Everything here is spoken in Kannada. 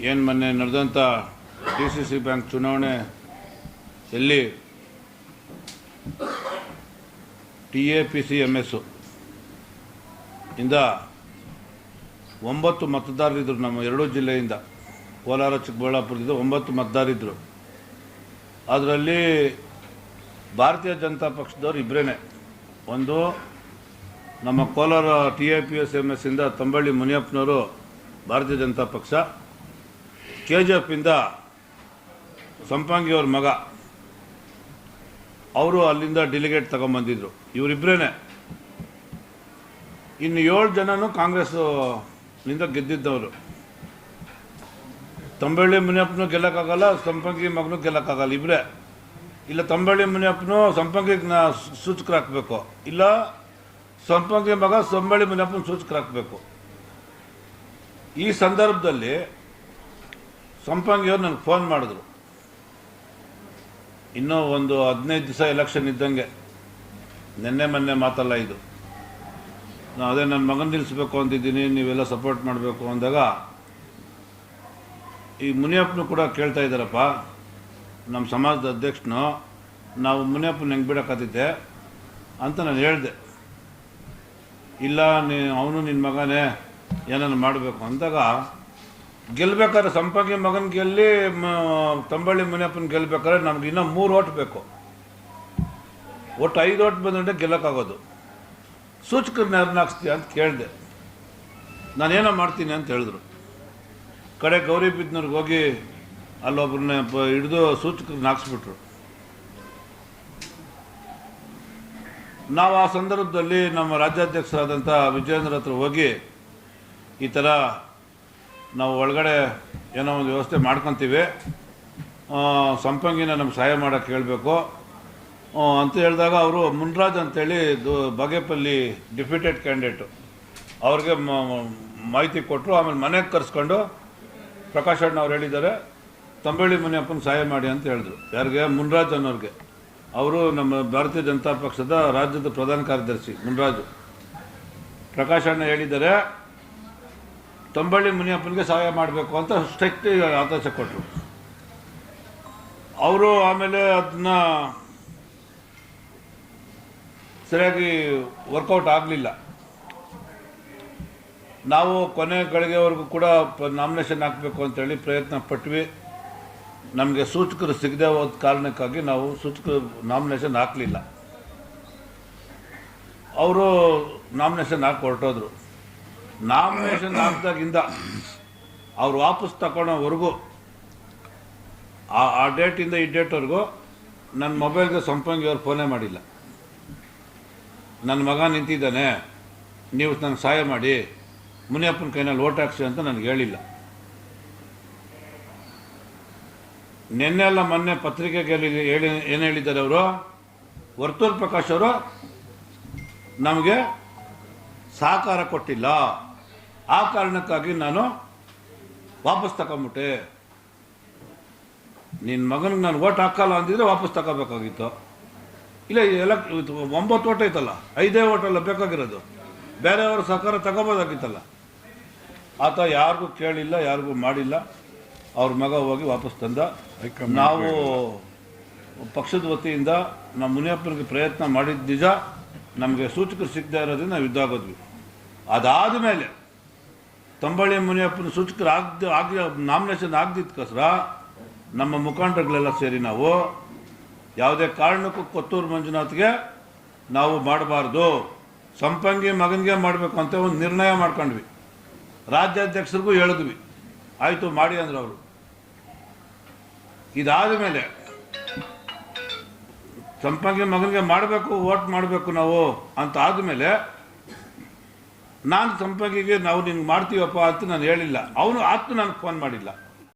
ಏನು ಮೊನ್ನೆ ನಡೆದಂಥ ಡಿ ಸಿ ಸಿ ಬ್ಯಾಂಕ್ ಚುನಾವಣೆ ಎಲ್ಲಿ T A P C M S ಇಂದ ಒಂಬತ್ತು ಮತದಾರರಿದ್ದರು ನಮ್ಮ ಎರಡೂ ಜಿಲ್ಲೆಯಿಂದ. ಕೋಲಾರ, ಚಿಕ್ಕಬಳ್ಳಾಪುರದಿಂದ ಒಂಬತ್ತು ಮತದಾರರಿದ್ದರು ಅದರಲ್ಲಿ ಭಾರತೀಯ ಜನತಾ ಪಕ್ಷದವ್ರು ಇಬ್ಬರೇ ಒಂದು ನಮ್ಮ Kolar T A P S M S ಇಂದ ತಂಬಳ್ಳಿ ಮುನಿಯಪ್ಪನವರು ಭಾರತೀಯ ಜನತಾ ಪಕ್ಷ ಕೆ ಜಿ ಎಫಿಂದ ಸಂಪಂಗಿ ಅವ್ರ ಮಗ. ಅವರು ಅಲ್ಲಿಂದ ಡೆಲಿಗೇಟ್ ತಗೊಂಬಂದಿದ್ರು. ಇವರಿಬ್ಬರೇ ಇನ್ನು ಏಳು ಜನನು ಕಾಂಗ್ರೆಸ್ನಿಂದ ಗೆದ್ದಿದ್ದವರು. ತಂಬಳ್ಳಿ ಮುನಿಯಪ್ಪನೂ ಗೆಲ್ಲಕ್ಕಾಗಲ್ಲ, ಸಂಪಂಗಿ ಮಗನೂ ಗೆಲ್ಲಕ್ಕಾಗಲ್ಲ ಇಬ್ಬರೇ ಇಲ್ಲ, ತಂಬಳ್ಳಿ ಮುನಿಯಪ್ಪನು ಸಂಪಂಗಿಗೆ ನಾ ಸೂಚಕರು ಹಾಕಬೇಕು. ಇಲ್ಲ, ಸಂಪಂಗಿ ಮಗ ಸಂಬಳ್ಳಿ ಮುನಿಯಪ್ಪನ ಸೂಚಕರಾಕಬೇಕು ಈ ಸಂದರ್ಭದಲ್ಲಿ ಸಂಪಂಗಿಯವ್ರು ನನಗೆ ಫೋನ್ ಮಾಡಿದ್ರು. ಇನ್ನೂ ಒಂದು ಹದಿನೈದು ದಿವಸ ಎಲೆಕ್ಷನ್ ಇದ್ದಂಗೆ. ನಿನ್ನೆ ಮೊನ್ನೆ ಮಾತಲ್ಲ ಇದು. ನಾನು ಅದೇ ನನ್ನ ಮಗನ ನಿಲ್ಲಿಸ್ಬೇಕು ಅಂತಿದ್ದೀನಿ, ನೀವೆಲ್ಲ ಸಪೋರ್ಟ್ ಮಾಡಬೇಕು ಅಂದಾಗ ಈ ಮುನಿಯಪ್ಪನು ಕೂಡ ಕೇಳ್ತಾ ಇದ್ದಾರಪ್ಪ. ನಮ್ಮ ಸಮಾಜದ ಅಧ್ಯಕ್ಷನು, ನಾವು ಮುನಿಯಪ್ಪನ ಹೆಂಗೆ ಬಿಡೋಕ್ಕಾತಿದ್ದೆ ಅಂತ ನಾನು ಹೇಳಿದೆ. ಇಲ್ಲ ನೀ, ಅವನು ನಿನ್ನ ಮಗನೇ ಏನನ್ನು ಮಾಡಬೇಕು ಅಂದಾಗ ಗೆಲ್ಬೇಕಾದ್ರೆ ಸಂಪಂಗಿ ಮಗನ ಗೆಲ್ಲಿ ತಂಬಳ್ಳಿ ಮುನಿಯಪ್ಪನ ಗೆಲ್ಬೇಕಾದ್ರೆ ನಮ್ಗೆ ಇನ್ನೂ ಮೂರು ಓಟ್ ಬೇಕು. ಒಟ್ಟು ಐದು ಓಟ್ ಬಂದ್ರೆ ಗೆಲ್ಲಕ್ಕಾಗೋದು. ಸೂಚಕರನ್ನ ಯಾರನ್ನ ಹಾಕ್ಸ್ತೀಯ ಅಂತ ಕೇಳಿದೆ. ನಾನೇನೋ ಮಾಡ್ತೀನಿ ಅಂತ ಹೇಳಿದ್ರು. ಕಡೆ ಗೌರಿ ಬಿದ್ದನವ್ರಿಗೆ ಹೋಗಿ ಅಲ್ಲೊಬ್ಬರನ್ನ ಹಿಡಿದು ಸೂಚಕರನ್ನ ಹಾಕ್ಸ್ಬಿಟ್ರು. ನಾವು ಆ ಸಂದರ್ಭದಲ್ಲಿ ನಮ್ಮ ರಾಜ್ಯಾಧ್ಯಕ್ಷರಾದಂಥ ವಿಜಯೇಂದ್ರ ಹತ್ರ ಹೋಗಿ ಈ ಥರ ನಾವು ಒಳಗಡೆ ಏನೋ ಒಂದು ವ್ಯವಸ್ಥೆ ಮಾಡ್ಕೊತೀವಿ. ಸಂಪಂಗಿನ ನಮ್ಗೆ ಸಹಾಯ ಮಾಡೋಕ್ಕೆ ಹೇಳಬೇಕು. ಅಂತ ಹೇಳಿದಾಗ ಅವರು ಮುನ್ರಾಜ್ ಅಂತೇಳಿ ದು, ಬಾಗೇಪಲ್ಲಿ ಡಿಪ್ಯೂಟೆಡ್ ಕ್ಯಾಂಡಿಡೇಟು. ಅವ್ರಿಗೆ ಮಾಹಿತಿ ಕೊಟ್ಟರು ಆಮೇಲೆ ಮನೆಗೆ ಕರೆಸ್ಕೊಂಡು ಪ್ರಕಾಶ್ ಅಣ್ಣ ಅವ್ರು ಹೇಳಿದ್ದಾರೆ, ತಂಬಳ್ಳಿ ಮುನಿಯಪ್ಪನ ಸಹಾಯ ಮಾಡಿ ಅಂತ ಹೇಳಿದ್ರು. ಯಾರಿಗೆ? ಮುನ್ರಾಜ್ ಅನ್ನೋರಿಗೆ. ಅವರು ನಮ್ಮ ಭಾರತೀಯ ಜನತಾ ಪಕ್ಷದ ರಾಜ್ಯದ ಪ್ರಧಾನ ಕಾರ್ಯದರ್ಶಿ, ಮುನ್ರಾಜು. ಪ್ರಕಾಶ್ ಅಣ್ಣ ಹೇಳಿದ್ದಾರೆ ತಂಬಳ್ಳಿ ಮುನಿಯಪ್ಪನಿಗೆ ಸಹಾಯ ಮಾಡಬೇಕು ಅಂತ ಸ್ಟ್ರಿಕ್ಟ್ ಆದೇಶ ಕೊಟ್ಟರು ಅವರು ಆಮೇಲೆ ಅದನ್ನ ಸರಿಯಾಗಿ ವರ್ಕೌಟ್ ಆಗಲಿಲ್ಲ. ನಾವು ಕೊನೆ ಗಳಿಗೆವರೆಗೂ ಕೂಡ ನಾಮಿನೇಷನ್ ಹಾಕಬೇಕು ಅಂತೇಳಿ ಪ್ರಯತ್ನ ಪಟ್ವಿ. ನಮಗೆ ಸೂಚಕರು ಸಿಗದೆ ಹೋದ ಕಾರಣಕ್ಕಾಗಿ ನಾವು ಸೂಚಕರು ನಾಮಿನೇಷನ್ ಹಾಕಲಿಲ್ಲ. ಅವರು ನಾಮಿನೇಷನ್ ಹಾಕಿ ಹೊರಟೋದ್ರು. ನಾಮಿನೇಷನ್ ಹಾಕಿದಾಗಿಂದ ಅವ್ರು ವಾಪಸ್ ತಗೊಳ್ಳೋವರೆಗೂ ಆ ಆ ಡೇಟಿಂದ ಈ ಡೇಟ್ವರೆಗೂ ನನ್ನ ಮೊಬೈಲ್ಗೆ ಸಂಪಂಗಿ ಅವ್ರು ಫೋನೇ ಮಾಡಿಲ್ಲ. ನನ್ನ ಮಗ ನಿಂತಿದ್ದಾನೆ, ನೀವು ನನಗೆ ಸಹಾಯ ಮಾಡಿ, ಮುನಿಯಪ್ಪನ ಕೈನಲ್ಲಿ ಓಟ್ ಹಾಕ್ಸಿ ಅಂತ ನನಗೆ ಹೇಳಿಲ್ಲ. ನಿನ್ನೆ ಎಲ್ಲ ಮೊನ್ನೆ ಪತ್ರಿಕೆಗೆ ಹೇಳಿ, ಏನು ಹೇಳಿದ್ದಾರೆ ಅವರು? ವರ್ತೂರ್ ಪ್ರಕಾಶ್ ಅವರು ನಮಗೆ ಸಹಕಾರ ಕೊಟ್ಟಿಲ್ಲ. ಆ ಕಾರಣಕ್ಕಾಗಿ ನಾನು ವಾಪಸ್ ತಗೊಂಬಿಟ್ಟೆ. ನಿನ್ನ ಮಗನಿಗೆ ನಾನು ಓಟ್ ಹಾಕಲ್ಲ ಅಂದಿದ್ರೆ ವಾಪಸ್ ತಗೋಬೇಕಾಗಿತ್ತು. ಇಲ್ಲ ಎಲ್ಲ ಒಂಬತ್ತು ಓಟ ಐತಲ್ಲ ಐದೇ ಓಟಲ್ಲ ಬೇಕಾಗಿರೋದು. ಬೇರೆಯವ್ರ ಸಹಕಾರ ತಗೋಬೋದಾಗಿತ್ತಲ್ಲ. ಆತ ಯಾರಿಗೂ ಕೇಳಿಲ್ಲ ಯಾರಿಗೂ ಮಾಡಿಲ್ಲ. ಅವ್ರ ಮಗ ಹೋಗಿ ವಾಪಸ್ ತಂದ. ನಾವು ಪಕ್ಷದ ವತಿಯಿಂದ ನಮ್ಮ ಮುನಿಯಪ್ಪನಿಗೆ ಪ್ರಯತ್ನ ಮಾಡಿದ ನಿಜ. ನಮಗೆ ಸೂಚಕರು ಸಿಗದೆ ಇರೋದ್ರಿಂದ ನಾವು ಇದ್ದಾಗೋದ್ವಿ ಅದಾದ ಮೇಲೆ ತಂಬಳ್ಳಿ ಮುನಿಯಪ್ಪನ ಸೂಚಕರು ಆಗ್ದ ಆಗಿ ನಾಮಿನೇಷನ್ ಆಗದಿದ್ದಕ್ಕೋಸ್ಕರ ನಮ್ಮ ಮುಖಂಡರುಗಳೆಲ್ಲ ಸೇರಿ ನಾವು ಯಾವುದೇ ಕಾರಣಕ್ಕೂ ಕೊತ್ತೂರು ಮಂಜುನಾಥ್ಗೆ ನಾವು ಮಾಡಬಾರ್ದು, ಸಂಪಂಗಿ ಮಗನಿಗೆ ಮಾಡಬೇಕು ಅಂತ ಒಂದು ನಿರ್ಣಯ ಮಾಡ್ಕೊಂಡ್ವಿ. ರಾಜ್ಯಾಧ್ಯಕ್ಷರಿಗೂ ಹೇಳಿದ್ವಿ. ಆಯಿತು, ಮಾಡಿ ಅಂದ್ರೆ ಅವರು. ಇದಾದ ಮೇಲೆ ಸಂಪಂಗಿ ಮಗನಿಗೆ ಮಾಡಬೇಕು ಓಟ್ ಮಾಡಬೇಕು ನಾವು ಅಂತ ಆದಮೇಲೆ ನಾನು ಸಂಪಂಗಿಗೆ ನಾವು ನಿನ್ಗೆ ಮಾಡ್ತೀವಪ್ಪ ಅಂತ ನಾನು ಹೇಳಿಲ್ಲ. ಅವನು ಆತ್ಮ ನನಗೆ ಫೋನ್ ಮಾಡಿಲ್ಲ.